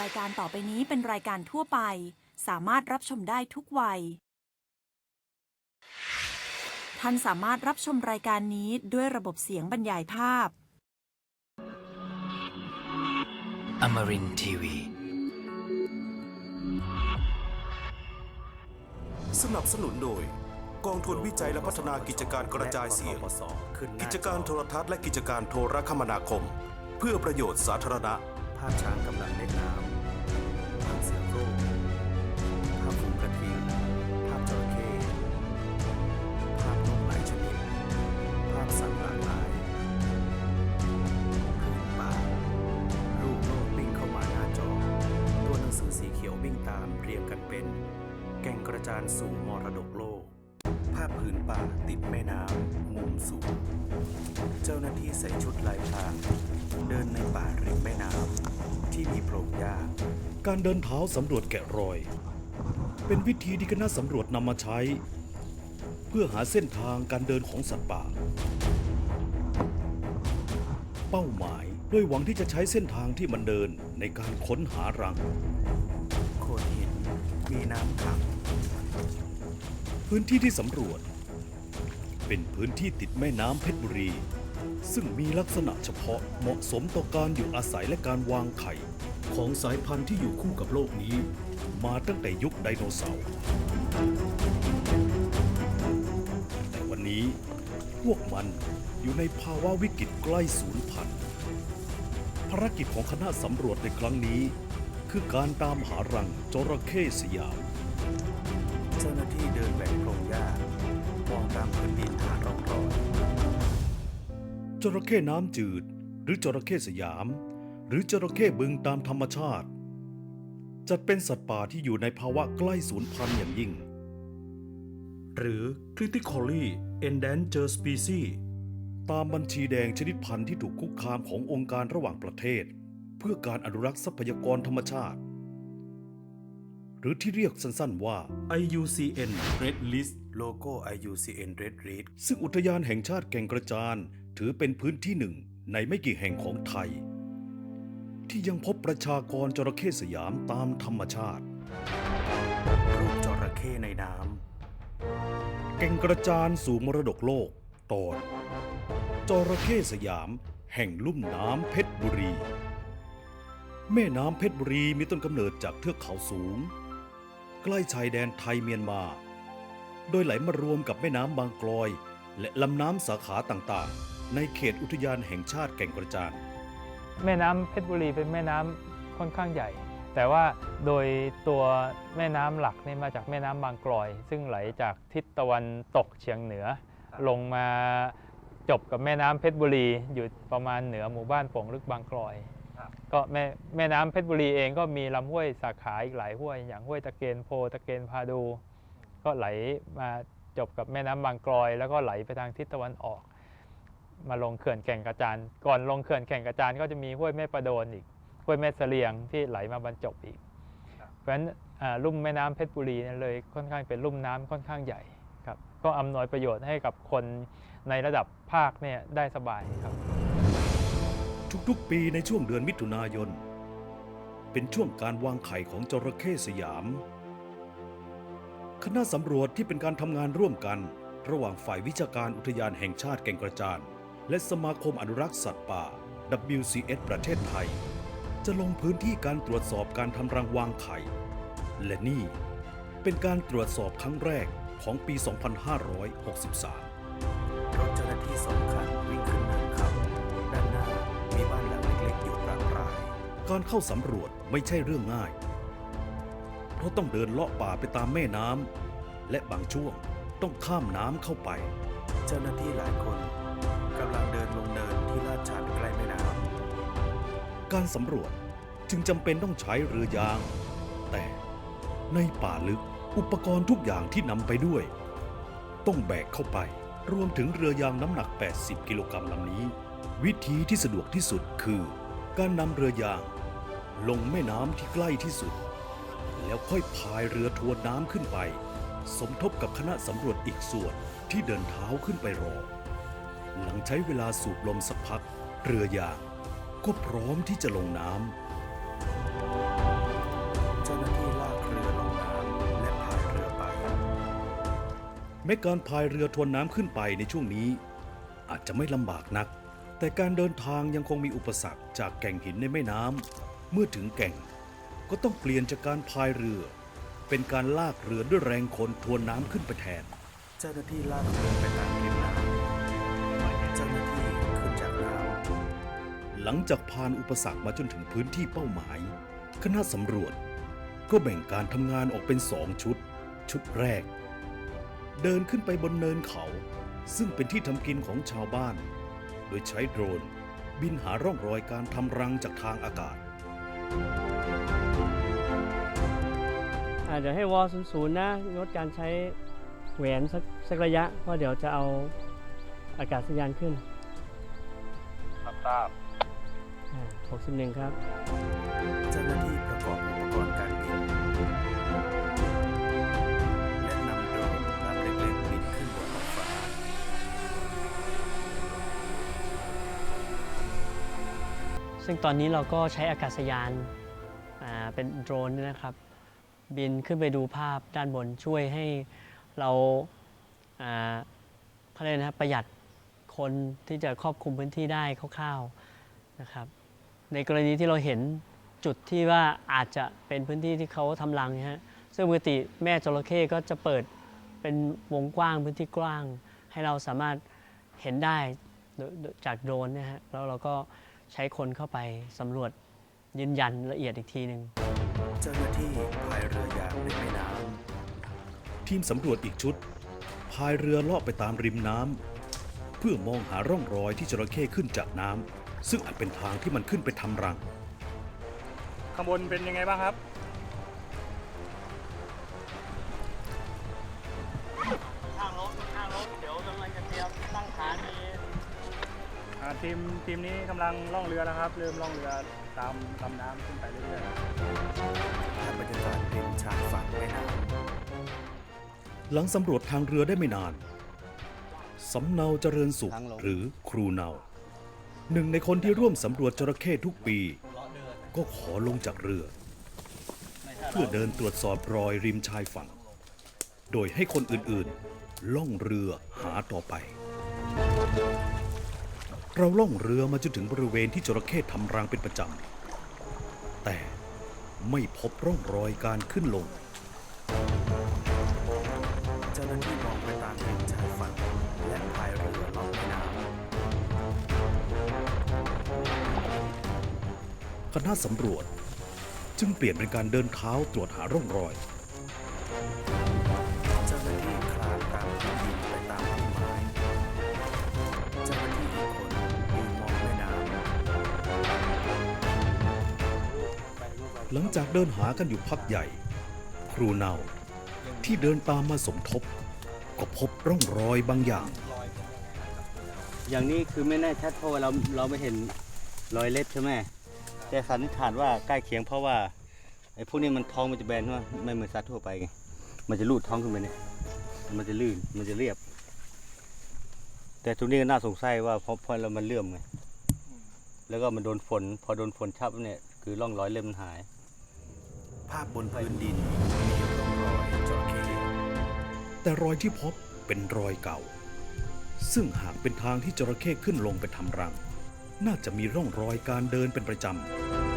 รายการต่อไปนี้เป็นรายการทั่วไป สามารถรับชมได้ทุกวัย ท่านสามารถรับชมรายการนี้ด้วยระบบเสียงบรรยายภาพ Amarin Tiwi. สนับสนุนโดย กองทุนวิจัยและพัฒนากิจการกระจายเสียง กิจการโทรทัศน์และกิจการโทรคมนาคม เพื่อประโยชน์สาธารณะภาพช้างกำลังเล่นน้ำภาพเสือโคร่งภาพฝูงกระทิง ภาพจระเข้ภาพนกหลายชนิด ภาพสัตว์หลากหลายพื้นป่าลูกโลกวิ่งเข้ามาหน้าจอ ตัวหนังสือสีเขียววิ่งตามเรียงกันเป็น แก่งกระจานสู่มรดก ผืนป่าติดแม่น้ำมุมสูง เจ้าหน้าที่ใส่ชุดลายพราง เดินในป่าริมแม่น้ำที่มีโพรงหญ้า การเดินเท้าสำรวจแกะรอย เป็นวิธีที่คณะสำรวจนำมาใช้ เพื่อหาเส้นทางการเดินของสัตว์ป่า เป้าหมายด้วยหวังที่จะใช้เส้นทางที่มันเดินในการค้นหารัง โขดหินมีน้ำขัง พื้นที่ที่สำรวจ เป็นพื้นที่ติดแม่น้ำเพชรบุรี ซึ่งมีลักษณะเฉพาะเหมาะสมต่อการอยู่อาศัยและการวางไข่ ของสายพันธุ์ที่อยู่คู่กับโลกนี้ มาตั้งแต่ยุคไดโนเสาร์ แต่วันนี้พวกมันอยู่ในภาวะวิกฤตใกล้สูญพันธุ์ภารกิจของคณะสำรวจในครั้งนี้ คือการตามหารังจระเข้สยาม จ้าหน้าที่เดินแบ่งโพรงหญ้ามองตามพื้นดินหาร่องรอยจระเข้น้ำจืด หรือจระเข้สยาม หรือจระเข้บึงตามธรรมชาติ จัดเป็นสัตว์ป่าที่อยู่ในภาวะใกล้สูญพันธุ์อย่างยิ่ง หรือ critically endangered species ตามบัญชีแดงชนิดพันธุ์ที่ถูกคุกคามขององค์การระหว่างประเทศ เพื่อการอนุรักษ์ทรัพยากรธรรมชาติ หรือที่เรียกสั้นๆว่า IUCN Red List โลโก้ IUCN Red Reed ซึ่งอุทยานแห่งชาติแก่งกระจาน ถือเป็นพื้นที่หนึ่งในไม่กี่แห่งของไทย ที่ยังพบประชากรจระเข้สยามตามธรรมชาติ รูปจระเข้ในน้แก่งกระจานสู่มรดกโลกตอนจระเข้สยาม แห่งลุ่มน้ำเพชรบุรี แม่น้ำเพชรบุรีมีต้นกำเนิดจากเทือกเขาสูง ใกล้ชายแดนไทยเมียนมา โดยไหลมารวมกับแม่น้ำบางกลอย และลำน้ำสาขาต่างๆ ในเขตอุทยานแห่งชาติแก่งกระจาน แม่น้ำเพชรบุรีเป็นแม่น้ำค่อนข้างใหญ่ แต่ว่าโดยตัวแม่น้ำหลักเนี่ยมาจากแม่น้ำบางกลอย ซึ่งไหลจากทิศตะวันตกเฉียงเหนือ ลงมาจบกับแม่น้ำเพชรบุรีอยู่ประมาณเหนือหมู่บ้านโป่งลึกบางกลอย ก็แม่แม่น้ำเพชรบุรีเองก็มีลำห้วยสาขาอีกหลายห้วย อย่างห้วยตะเกนโพตะเกนพาดู ก็ไหลมาจบกับแม่น้ำบางกลอย แล้วก็ไหลไปทางทิศตะวันออก มาลงเขื่อนแก่งกระจานก่อนลงเขื่อนแก่งกระจานก็จะมีห้วยแม่ประโดนอีกห้วยแม่เสลียงที่ไหลมาบรรจบอีก เพราะฉะนั้นลุ่มแม่น้ำเพชรบุรีเนี่ยเลยค่อนข้างเป็นลุ่มน้ำค่อนข้างใหญ่ครับก็อำนวยประโยชน์ให้กับคนในระดับภาคเนี่ยได้สบายครับ ทุกๆ ปีในช่วงเดือนมิถุนายน เป็นช่วงการวางไข่ของจระเข้สยาม คณะสำรวจที่เป็นการทำงานร่วมกัน ระหว่างฝ่ายวิชาการอุทยานแห่งชาติแก่งกระจาน และสมาคมอนุรักษ์สัตว์ป่า WCS ประเทศไทย จะลงพื้นที่การตรวจสอบการทำรังวางไข่ และนี่เป็นการตรวจสอบครั้งแรกของปี 2563ำรถเจ้าหน้าที่สองคัน การเข้าสำรวจไม่ใช่เรื่องง่าย เพราะต้องเดินเลาะป่าไปตามแม่น้ำและบางช่วงต้องข้ามน้ำเข้าไป เจ้าหน้าที่หลายคนกำลังเดินลงเนินที่ลาดชันใกล้แม่น้การสำรวจจึงจำเป็นต้องใช้เรือยาง แต่ในป่าลึกอุปกรณ์ทุกอย่างที่นำไปด้วย ต้องแบกเข้าไป รวมถึงเรือยางน้ำหนัก 80 กิโลกรัมลำนี้ วิธีที่สะดวกที่สุดคือ การนำเรือยาง ลงแม่น้ำที่ใกล้ที่สุด แล้วค่อยพายเรือทวนน้ำขึ้นไป สมทบกับคณะสำรวจอีกส่วนที่เดินเท้าขึ้นไปรอ หลังใช้เวลาสูบลมสักพัก เรือยางก็พร้อมที่จะลงน้ำเจ้าหน้าที่ลากเรือลงน้ำและพายเรือไป แม้การพายเรือทวนน้ำขึ้นไปในช่วงนี้ อาจจะไม่ลำบากนัก แต่การเดินทางยังคงมีอุปสรรคจากแก่งหินในแม่น้ำเมื่อถึงแก่ง ก็ต้องเปลี่ยนจากการพายเรือ เป็นการลากเรือด้วยแรงคนทวนน้ำขึ้นไปแทน เจ้าหน้าที่ลากเรือไปตามริมน้ำเจ้าหน้าที่ขึ้นจากน้ำหลังจากผ่านอุปสรรคมาจนถึงพื้นที่เป้าหมาย คณะสำรวจ ก็แบ่งการทำงานออกเป็นสองชุด ชุดแรก เดินขึ้นไปบนเนินเขา ซึ่งเป็นที่ทำกินของชาวบ้านโดยใช้โดรน บินหาร่องรอยการทำรังจากทางอากาศ อ่าเดี๋ยวให้วอศูนย์ศูนย์นะงดการใช้แหวนสักสักระยะ เพราะเดี๋ยวจะเอาอากาศยานขึ้นครับทราบ อ่า61 ครับ ซึ่งตอนนี้เราก็ใช้อากาศยานเป็นโดรนนะครับ บินขึ้นไปดูภาพด้านบนช่วยให้เราอ่าเขาเรียกนะครับประหยัดคนที่จะครอบคลุมพื้นที่ได้คร่าวๆนะครับ ในกรณีที่เราเห็นจุดที่ว่าอาจจะเป็นพื้นที่ที่เขาทำรังนะฮะซึ่งปกติแม่จระเข้ก็จะเปิดเป็นวงกว้างพื้นที่กว้าง ให้เราสามารถเห็นได้จากโดรนนะฮะแล้วเราก็ ใช้คนเข้าไปสำรวจยืนยันละเอียดอีกทีหนึ่งเจ้าหน้าที่พายเรือยางในแม่น้ำทีมสำรวจอีกชุดพายเรือเลาะไปตามริมน้ำเพื่อมองหาร่องรอยที่จระเข้ขึ้นจากน้ำซึ่งอาจเป็นทางที่มันขึ้นไปทำรัง ข้างบนเป็นยังไงบ้างครับ ทีมทีมนี้กำลังล่องเรือแล้วครับ เริ่มล่องเรือตามลำน้ำขึ้นไปเรื่อยๆภาพบรรยากาศริมชายฝั่งแม่น้ำหลังสำรวจทางเรือได้ไม่นานสำเนาเจริญสุขหรือครูเนา หนึ่งในคนที่ร่วมสำรวจจระเข้ทุกปี ก็ขอลงจากเรือ เพื่อเดินตรวจสอบรอยริมชายฝั่ง โดยให้คนอื่นๆ ล่องเรือหาต่อไป เราล่องเรือมาจนถึงบริเวณที่จระเข้ทำรังเป็นประจำ แต่ไม่พบร่องรอยการขึ้นลง เจ้าหน้าที่มองไปตามริมชายฝั่งและพายเรือล่องแม่น้ำคณะสำรวจจึงเปลี่ยนเป็นการเดินเท้าตรวจหาร่องรอย หลังจากเดินหากันอยู่พักใหญ่ ครูเนาที่เดินตามมาสมทบ ก็พบร่องรอยบางอย่าง อย่างนี้คือไม่แน่ชัดเพราะว่าเราเราไม่เห็นรอยเล็บใช่ไหมแต่สันนิษฐานว่าใกล้เคียงเพราะว่าไอ้พวกนี้มันท้องมันจะแบนว่าไม่เหมือนสัตว์ทั่วไปไงมันจะลูดท้องขึ้นไปเนี่ยมันจะลื่นมันจะเรียบ แต่ตรงนี้ก็น่าสงสัยว่าเพราะเพราะเรามันเลื่อมไงแล้วก็มันโดนฝน พอโดนฝนชับเนี่ยคือร่องรอยเล็บมันหาย ภาพบนพื้นดินมีร่องรอยจระเข้แต่รอยที่พบเป็นรอยเก่า ซึ่งหากเป็นทางที่จระเข้ขึ้นลงไปทำรัง น่าจะมีร่องรอยการเดินเป็นประจำ